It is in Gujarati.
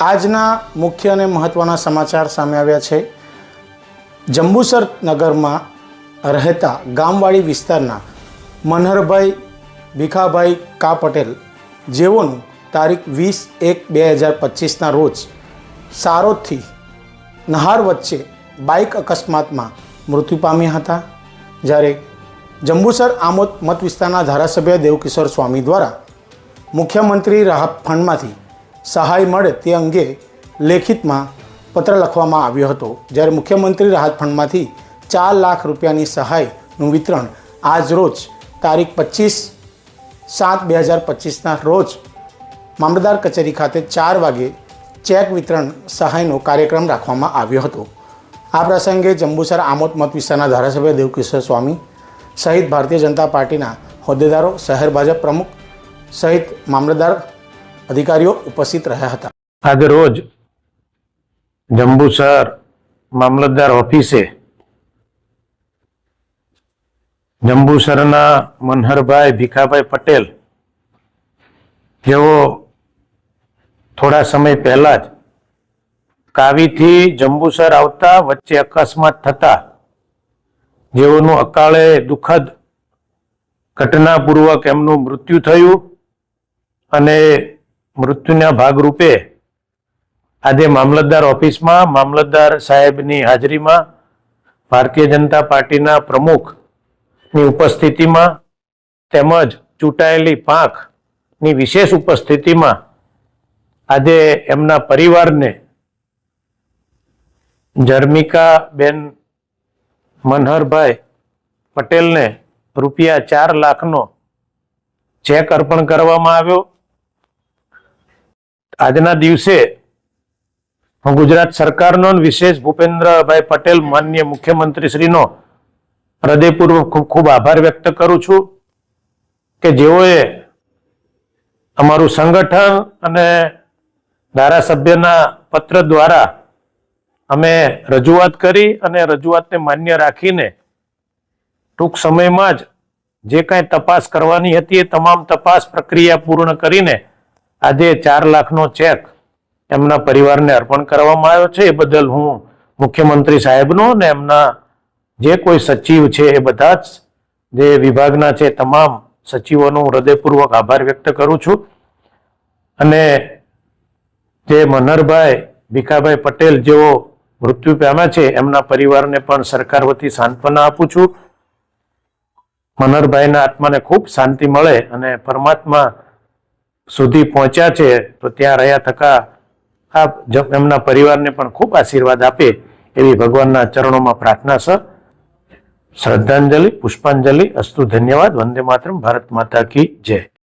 આજના મુખ્ય અને મહત્ત્વના સમાચાર સામે આવ્યા છે. જંબુસર નગરમાં રહેતા ગામવાડી વિસ્તારના મનહરભાઈ ભીખાભાઈ કા પટેલ, જેઓનું તારીખ વીસ એક બે હજાર પચીસના રોજ સારોદથી નહાર વચ્ચે બાઇક અકસ્માતમાં મૃત્યુ પામ્યા હતા. જ્યારે જંબુસર આમોદ મત વિસ્તારના ધારાસભ્ય દેવકિશોર સ્વામી દ્વારા મુખ્યમંત્રી રાહત ફંડમાંથી સહાય મળે તે અંગે લેખિતમાં પત્ર લખવામાં આવ્યો હતો. જ્યારે મુખ્યમંત્રી રાહત ફંડમાંથી ચાર લાખ રૂપિયાની સહાયનું વિતરણ આજ રોજ તારીખ પચીસ સાત બે હજાર પચીસના રોજ મામલતદાર કચેરી ખાતે ચાર વાગે ચેક વિતરણ સહાયનો કાર્યક્રમ રાખવામાં આવ્યો હતો. આ પ્રસંગે જંબુસર આમોદ મત વિસ્તારના ધારાસભ્ય દેવકિશોર સ્વામી સહિત ભારતીય જનતા પાર્ટીના હોદ્દેદારો, શહેર ભાજપ પ્રમુખ સહિત મામલતદાર અધિકારીઓ ઉપસ્થિત રહ્યા હતા. આજ રોજ જંબુસર મામલતદાર ઓફિસે જંબુસરના મનહરભાઈ ભીખાભાઈ પટેલ, જેઓ થોડા સમય પહેલા જ કાવીથી જંબુસર આવતા વચ્ચે અકસ્માત થતા જેઓનું અકાળે દુઃખદ ઘટનાપૂર્વક એમનું મૃત્યુ થયું અને મૃત્યુના ભાગરૂપે આજે મામલતદાર ઓફિસમાં મામલતદાર સાહેબની હાજરીમાં ભારતીય જનતા પાર્ટીના પ્રમુખની ઉપસ્થિતિમાં તેમજ ચૂંટાયેલી પાંખની વિશેષ ઉપસ્થિતિમાં આજે એમના પરિવારને જર્મિકા બેન મનહરભાઈ પટેલને રૂપિયા ચાર લાખનો ચેક અર્પણ કરવામાં આવ્યો. આજના દિવસે ગુજરાત સરકારનો વિશેષ ભૂપેન્દ્રભાઈ પટેલ માન્ય મુખ્યમંત્રીશ્રીનો હૃદયપૂર્વક ખૂબ ખૂબ આભાર વ્યક્ત કરું છું કે જેઓએ અમારું સંગઠન અને ધારાસભ્યના પત્ર દ્વારા અમે રજૂઆત કરી અને રજૂઆતને માન્ય રાખીને ટૂંક સમયમાં જ જે કાંઈ તપાસ કરવાની હતી એ તમામ તપાસ પ્રક્રિયા પૂર્ણ કરીને આજે ચાર લાખનો ચેક એમના પરિવારને અર્પણ કરવામાં આવ્યો છે. એ બદલ હું મુખ્યમંત્રી સાહેબનો અને એમના જે કોઈ સચિવ છે એ બધા જ જે વિભાગના છે તમામ સચિવોનો હૃદયપૂર્વક આભાર વ્યક્ત કરું છું. અને જે મનહરભાઈ ભીખાભાઈ પટેલ જેઓ મૃત્યુ પામ્યા છે, એમના પરિવારને પણ સરકાર વતી સાંત્વના આપું છું. મનહરભાઈના આત્માને ખૂબ શાંતિ મળે અને પરમાત્મા સુધી પહોંચ્યા છે, તો ત્યાં રહ્યા થકા આ એમના પરિવારને પણ ખૂબ આશીર્વાદ આપે એવી ભગવાનના ચરણોમાં પ્રાર્થના, સર. શ્રદ્ધાંજલિ, પુષ્પાંજલિ, અસ્તુ ધન્યવાદ, વંદે માતરમ, ભારત માતા કી જય.